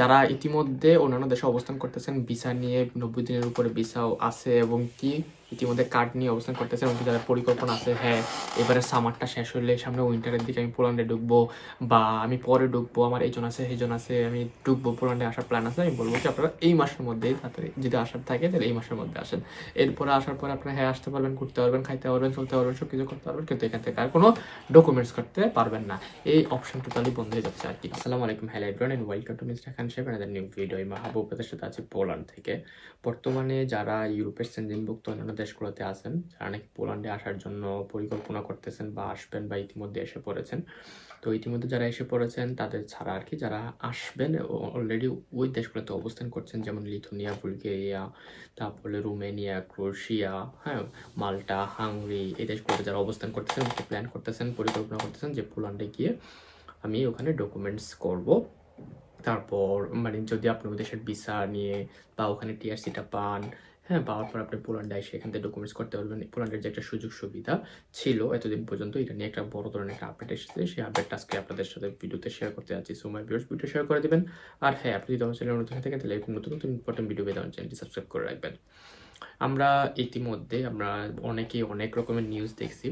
যারা ইতিমধ্যে অন্যান্য দেশে অবস্থান করতেছেন, ভিসা নিয়ে নব্বই দিনের উপরে ভিসাও আছে এবং কি ইতিমধ্যে কার্ড নিয়ে অবস্থান করতেছেন এবং যাদের পরিকল্পনা আছে হ্যাঁ এবারে সামারটা শেষ হলে সামনে উইন্টারের দিকে আমি পোল্যান্ডে ঢুকবো বা আমি পরে ঢুকবো, আমার এইজন আছে সেইজন আছে, আমি ঢুকবো পোল্যান্ডে আসার প্ল্যান আছে। আমি বলব যে আপনারা এই মাসের মধ্যেই তাড়াতাড়ি যদি আসার থাকে, তাহলে এই মাসের মধ্যে আসেন। এরপরে আসার পরে আপনারা হ্যাঁ আসতে পারবেন, ঘুরতে পারবেন, খাইতে পারবেন, চলতে পারবেন সব কিছু করতে পারবেন, কিন্তু এখান থেকে আর কোনো ডকুমেন্টস করতে পারবেন না। এই অপশন টোটালি বন্ধ হয়ে যাচ্ছে আর কি আসসালামু আলাইকুম hello everyone and welcome to mister Khan chef new video আমি মাহবুব আপনাদের সাথে আছি পোল্যান্ড থেকে। বর্তমানে যারা ইউরোপের সেনজিনভুক্ত অন্যান্য দেশগুলোতে আছেন, যারা নাকি পোল্যান্ডে আসার জন্য পরিকল্পনা করতেছেন বা আসবেন বা ইতিমধ্যে এসে পড়েছেন। তো ইতিমধ্যে যারা এসে পড়েছেন, তাদের ছাড়া আর কি যারা আসবেন অলরেডি ওই দেশগুলোতে অবস্থান করছেন, যেমন লিথুনিয়া বুলগেরিয়া, তারপরে রুমেনিয়া, ক্রোয়েশিয়া হ্যাঁ মাল্টা, হাঙ্গরি, এই দেশগুলোতে যারা অবস্থান করতেছেন প্ল্যান করতেছেন, পরিকল্পনা করতেছেন যে পোল্যান্ডে গিয়ে আমি ওখানে ডকুমেন্টস করব। তারপর মানে যদি আপনি দেশের ভিসা নিয়ে বা ওখানে টিআরসিটা পান হ্যাঁ পাওয়ার পর আপনি পোল্যান্ডে এসে এখান থেকে ডকুমেন্টস করতে পারবেন। পোল্যান্ডের যে একটা সুযোগ সুবিধা ছিল এতদিন পর্যন্ত, এটা নিয়ে একটা বড় ধরনের একটা আপডেট এসেছে। সেই আপডেটটা আজকে আপনাদের সাথে ভিডিওতে শেয়ার করতে যাচ্ছি। So my viewers video share করে দিবেন। আর হ্যাঁ আপনি যদি আমার চ্যানেল নতুন থাকেন, তাহলে এরকম নতুন নতুন ইম্পর্টেন্ট ভিডিও পেতে আমার চ্যানেলটি সাবস্ক্রাইব করে রাখবেন। আমরা ইতিমধ্যে, আমরা অনেকেই অনেক রকমের নিউজ দেখছি।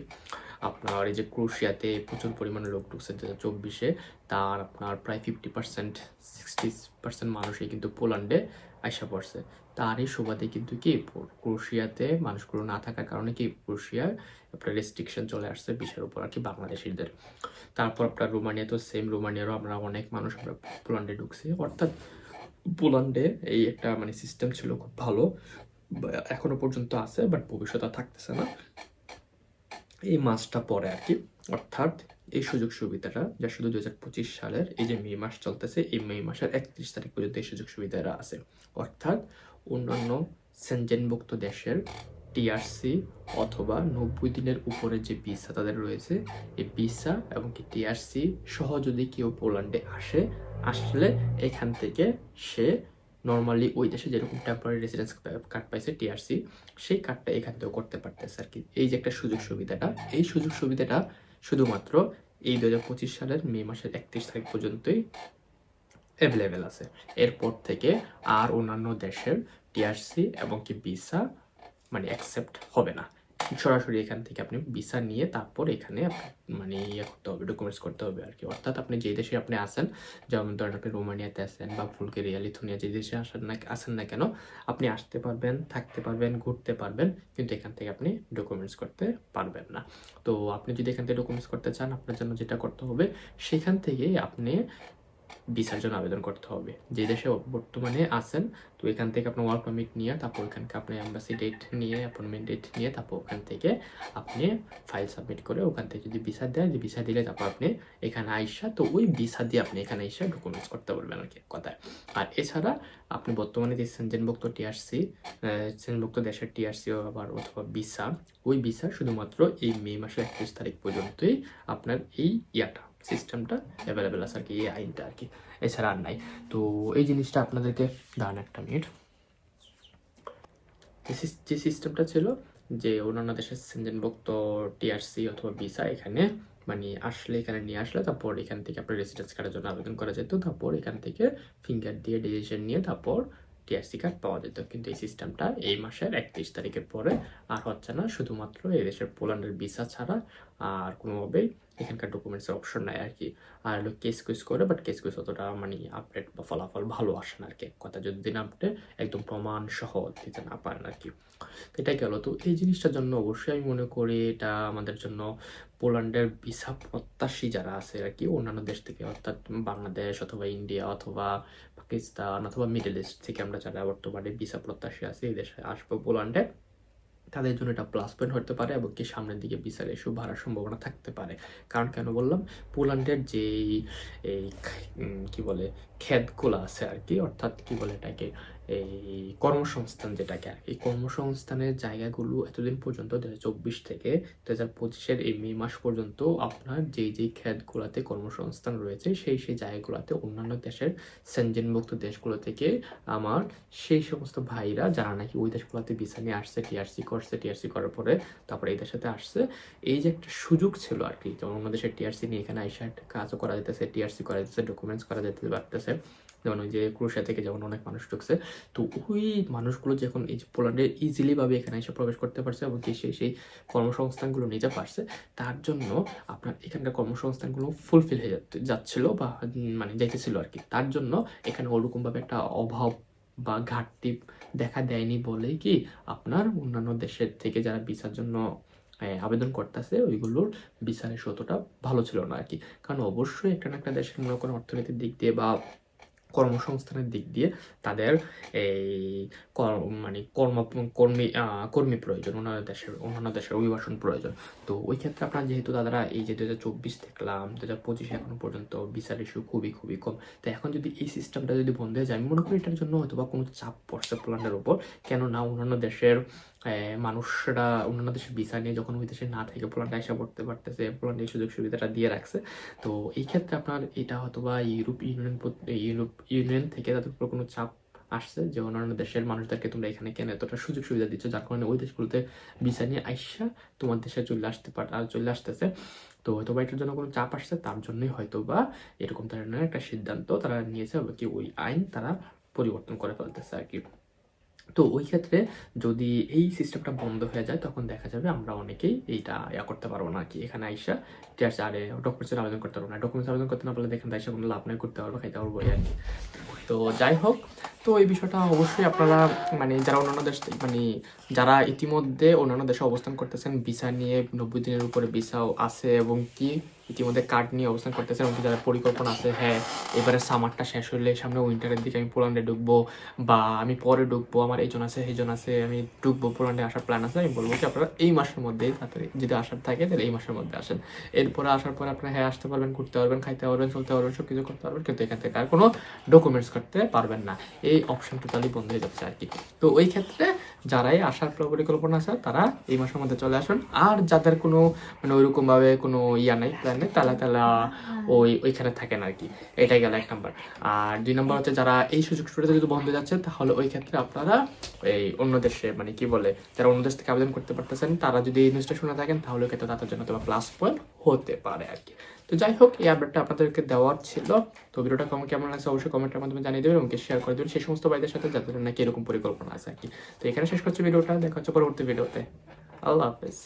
আপনার এই যে ক্রোশিয়াতে প্রচুর পরিমাণে লোক ঢুকছে দু হাজার চব্বিশে। তার আপনার প্রায় ফিফটি পার্সেন্ট সিক্সটি পার্সেন্ট মানুষই কিন্তু পোল্যান্ডে আইসা পড়ছে। তারই সুবাদে কিন্তু কি ক্রোশিয়াতে মানুষগুলো না থাকার কারণে কি, ক্রোশিয়ায় আপনার রেস্ট্রিকশন চলে আসছে বিশ্বের উপর আর কি বাংলাদেশিদের। তারপর আপনার রোমানিয়া তো সেম রোমানিয়ারও আমরা অনেক মানুষ আমরা পোল্যান্ডে ঢুকছি। অর্থাৎ পোল্যান্ডে এই একটা মানে সিস্টেম ছিল খুব ভালো এখনও পর্যন্ত আছে বাট ভবিষ্যতে থাকতেছে না। এই মাসটা পরে আর কি অর্থাৎ এই সুযোগ সুবিধাটা যা শুধু দু হাজার পঁচিশ সালের এই যে মে মাস চলতেছে, এই মে মাসের একত্রিশ তারিখ পর্যন্ত এই সুযোগ সুবিধাটা আছে। অর্থাৎ অন্যান্য সেনজেনভুক্ত দেশের টিআরসি অথবা নব্বই দিনের উপরে যে ভিসা তাদের রয়েছে, এই ভিসা এবং কি টিআরসি সহ যদি কেউ পোল্যান্ডে আসে, আসলে এখান থেকে সে নর্মালি ওই দেশে যেরকম টেম্পোরারি রেসিডেন্স কার্ড পাইছে টিআরসি সেই কার্ডটা এখান থেকেও করতে পারতেছে আর কি। এই যে একটা সুযোগ সুবিধাটা এই সুযোগ সুবিধাটা শুধুমাত্র এই দু হাজার পঁচিশ সালের মে মাসের একত্রিশ তারিখ পর্যন্তই অ্যাভেলেবেল আছে। এরপর থেকে আর অন্যান্য দেশের টিআরসি এবং কি ভিসা মানে অ্যাকসেপ্ট হবে না। সরাসরি এখান থেকে আপনি ভিসা নিয়ে তারপর এখানে মানে ইয়ে করতে হবে ডকুমেন্টস করতে হবে আর কি। অর্থাৎ আপনি যে দেশে আপনি আসেন যেমন ধরেন আপনি রোমানিয়াতে আছেন বা বুলগেরিয়া, লিথুনিয়া যে দেশে আসেন না আসেন না কেন, আপনি আসতে পারবেন, থাকতে পারবেন, ঘুরতে পারবেন, কিন্তু এখান থেকে আপনি ডকুমেন্টস করতে পারবেন না। তো আপনি যদি এখান থেকে ডকুমেন্টস করতে চান, আপনার জন্য যেটা করতে হবে, সেখান থেকে আপনি ভিসার জন্য আবেদন করতে হবে। যে দেশে বর্তমানে আছেন, তো এখান থেকে আপনার ওয়ার্ক পারমিট নিয়ে, তারপর এখানকে আপনি অ্যাম্বাসি ডেট নিয়ে অ্যাপয়েন্টমেন্ট ডেট নিয়ে, তারপর ওখান থেকে আপনি ফাইল সাবমিট করে ওখান থেকে যদি ভিসা দেয় যে ভিসা দিলে তারপর আপনি এখানে আইসা, তো ওই ভিসা দিয়ে আপনি এখানে এসে ডকুমেন্টস করতে পারবেন আর কি কথায়। আর এছাড়া আপনি বর্তমানে যে সেনজেনভুক্ত টিআরসি সেনভুক্ত দেশের টিআরসি আবার অথবা ভিসা ওই ভিসা শুধুমাত্র এই মে মাসের একত্রিশ তারিখ পর্যন্তই আপনার এই ইয়াটা। সিস্টেমটা অ্যাভেলেবেল আছে আর কি এই আইনটা আর কি। এছাড়া আর নাই। তো এই জিনিসটা আপনাদেরকে দাঁড়ান একটা মিনিট যে সিস্টেমটা ছিল যে অন্যান্য দেশের সেনজেনভুক্ত টিআরসি অথবা ভিসা এখানে মানে আসলে এখানে নিয়ে আসলে তারপর এখান থেকে আপনার রেসিডেন্স কার্ডের জন্য আবেদন করা যেত। তারপর এখান থেকে ফিঙ্গার দিয়ে ডিসিশন নিয়ে তারপর টিআরসি কার্ড পাওয়া যেত, কিন্তু এই সিস্টেমটা এই মাসের একত্রিশ তারিখের পরে আর হচ্ছে না, শুধুমাত্র এই দেশের পোল্যান্ডের ভিসা ছাড়া আর কোনোভাবেই এখানকার ডকুমেন্টসের অপশন নাই আর কি। আর হলো কেস কুইজ করে বাট কেস কুইজ অতটা মানে আপডেট বা ফলাফল ভালো আসে না আর কি। কথা যদি দিন আপনি একদম প্রমাণ সহ দিতে না পারেন আর কি। এটা গেল। তো এই জিনিসটার জন্য অবশ্যই আমি মনে করি এটা আমাদের জন্য পোল্যান্ডের ভিসা প্রত্যাশী যারা আছে আর কি, অন্যান্য দেশ থেকে, অর্থাৎ বাংলাদেশ অথবা ইন্ডিয়া অথবা পাকিস্তান অথবা মিডল ইস্ট থেকে আমরা যারা বর্তমানে ভিসা প্রত্যাশী আছি, এই দেশে আসব পোল্যান্ডে তাদের জন্য এটা প্লাস পয়েন্ট হতে পারে এবং কি সামনের দিকে বিচার ইস্যু বাড়ার সম্ভাবনা থাকতে পারে। কারণ কেন বললাম? পোল্যান্ডের যে এই কি বলে খেদগুলো আছে আর কি, অর্থাৎ কি বলে এটাকে এই কর্মসংস্থান যেটাকে আর এই কর্মসংস্থানের জায়গাগুলো এতদিন পর্যন্ত দু চব্বিশ থেকে দু হাজার পঁচিশের এই মে মাস পর্যন্ত আপনার যেই যেই ক্ষেতগুলোতে কর্মসংস্থান রয়েছে, সেই সেই জায়গাগুলোতে অন্যান্য দেশের সেনজেনভুক্ত দেশগুলো থেকে আমার সেই সমস্ত ভাইরা যারা নাকি ওই দেশগুলোতে ভিসা নিয়ে আসছে টিআরসি করছে টিআরসি করার পরে তারপরে এই দেশেতে আসছে, এই যে একটা সুযোগ ছিল আর কি যেমন অন্য দেশের টিআরসি নিয়ে এখানে আইসা কাজও করা যেতেছে টিআরসি করা যেতেছে ডকুমেন্টস করা যেতে পারতেছে যেমন ওই যে ক্রোশিয়া থেকে যেমন অনেক মানুষ ঢুকছে, তো ওই মানুষগুলো যখন এই যে পোল্যান্ডে ইজিলি ভাবে এখানে এসে প্রবেশ করতে পারছে এবং কি সে সেই কর্মসংস্থানগুলো নিতে পারছে, তার জন্য আপনার এখানকার কর্মসংস্থানগুলো ফুলফিল হয়ে যাচ্ছে- যাচ্ছিল বা মানে যাইতেছিল আর কি। তার জন্য এখানে ওরকমভাবে একটা অভাব বা ঘাটতি দেখা দেয়নি বলেই কি আপনার অন্যান্য দেশের থেকে যারা ভিসার জন্য আবেদন করতেছে, ওইগুলোর বিচারের সতটা ভালো ছিল না আর কি। কারণ অবশ্যই একটা না একটা দেশের মনে করেন অর্থনীতির দিক দিয়ে বা কর্মসংস্থানের দিক দিয়ে তাদের এই মানে কর্ম, কর্মী কর্মী প্রয়োজন, অন্যান্য দেশের অন্যান্য দেশের অভিবাসন প্রয়োজন। তো ওই ক্ষেত্রে আপনার যেহেতু দাদারা এই যে দু হাজার চব্বিশ দেখলাম দু হাজার পঁচিশে এখনও পর্যন্ত বিচার ইস্যু খুবই খুবই কম। তো এখন যদি এই সিস্টেমটা যদি বন্ধ হয়ে যায়, আমি মনে করি এটার জন্য হয়তো বা কোনো চাপ পড়ছে পোল্যান্ডের উপর কেননা অন্যান্য দেশের মানুষরা অন্যান্য দেশের ভিসা নিয়ে যখন ওই দেশে না থেকে পোল্যান্ডে এসে পড়তে পারতেছে, পোল্যান্ডে এই সুযোগ সুবিধাটা দিয়ে রাখছে, তো এই ক্ষেত্রে আপনার এটা হয়তো বা ইউরোপ ইউনিয়ন ইউরোপ ইউনিয়ন থেকে তাদের উপর কোনো চাপ আসছে যে অন্যান্য দেশের মানুষদেরকে তোমরা এখানে কেন এতটা সুযোগ সুবিধা দিচ্ছ, যার কারণে ওই দেশগুলোতে ভিসা নিয়ে আইসা তোমার দেশে চলে আসতে পার চলে আসতেছে? তো হয়তো বা এটার জন্য কোনো চাপ আসছে, তার জন্যই হয়তো বা এরকম ধরনের একটা সিদ্ধান্ত তারা নিয়েছে কি ওই আইন তারা পরিবর্তন করে ফেলতেছে আর কি। তো ওই ক্ষেত্রে যদি এই সিস্টেমটা বন্ধ হয়ে যায়, তখন দেখা যাবে আমরা অনেকেই এইটা ইয়া করতে পারব না কি। এখানে আইসা টিআরসি আরে ডকুমেন্টসের আবেদন করতে পারব না। ডকুমেন্টস আবেদন করতে না পারলে দেখেন আইসা কোনো লাভ নাই করতে পারব, খাইতে পারব আর কি। তো যাই হোক তো এই বিষয়টা অবশ্যই আপনারা মানে যারা অন্যান্য দেশ মানে যারা ইতিমধ্যে অন্যান্য দেশে অবস্থান করতেছেন, ভিসা নিয়ে নব্বই দিনের উপরে ভিসাও আছে এবং কি ইতিমধ্যে কার্ড নিয়ে অবস্থান করতেছেন এবং যারা পরিকল্পনা আছে হ্যাঁ এবারে সামারটা শেষ হলে সামনে উইন্টারের দিকে আমি পোল্যান্ডে ঢুকবো বা আমি পরে ঢুকবো, আমার এইজন আছে সেইজন আছে, আমি ঢুকবো পোল্যান্ডে আসার প্ল্যান আছে, আমি বলব কি আপনারা এই মাসের মধ্যেই তাড়াতাড়ি যদি আসার থাকে তাহলে এই মাসের মধ্যে আসেন। এরপরে আসার পরে আপনারা হ্যাঁ আসতে পারবেন, ঘুরতে পারবেন, খাইতে পারবেন, চলতে পারবেন সব কিছু করতে পারবেন, কিন্তু এখান থেকে আর কোনো ডকুমেন্টস করতে পারবেন না। এই অপশন টোটালি বন্ধ হয়ে যাচ্ছে আর কি তো ওই ক্ষেত্রে যারাই আসার পরিকল্পনা আছে তারা এই মাসের মধ্যে চলে আসুন। আর যাদের কোনো মানে ওইরকম ভাবে কোনো ইয়া নাই প্ল্যান নেই তাহলে তাহলে ওই ওইখানে থাকেন আর কি এটাই গেল এক নাম্বার। আর দুই নাম্বার হচ্ছে যারা এই সুযোগ সুবিধা যদি বন্ধ হয়ে যাচ্ছে তাহলে ওই ক্ষেত্রে আপনারা এই অন্য দেশে মানে কি বলে যারা অন্য দেশ থেকে আবেদন করতে পারতেছেন তারা যদি এই নিউজটা শুনে থাকেন তাহলে ক্ষেত্রে তাদের জন্য তোমার প্লাস পয়েন্ট হতে পারে আর কি তো যাই হোক, এই আপডেটটা আপনাদেরকে দেওয়ার ছিল। তো ভিডিওটা কেমন কেমন লাগছে অবশ্যই কমেন্টের মাধ্যমে জানিয়ে দেবেন এবং শেয়ার করে দেবেন। সেই সমস্ত ভাইদের সাথে যাদের নাকি এরকম পরিকল্পনা আছে আর কি। তো এখানে শেষ করছি ভিডিওটা। দেখা হচ্ছে পরবর্তী ভিডিওতে। আল্লাহ হাফেজ।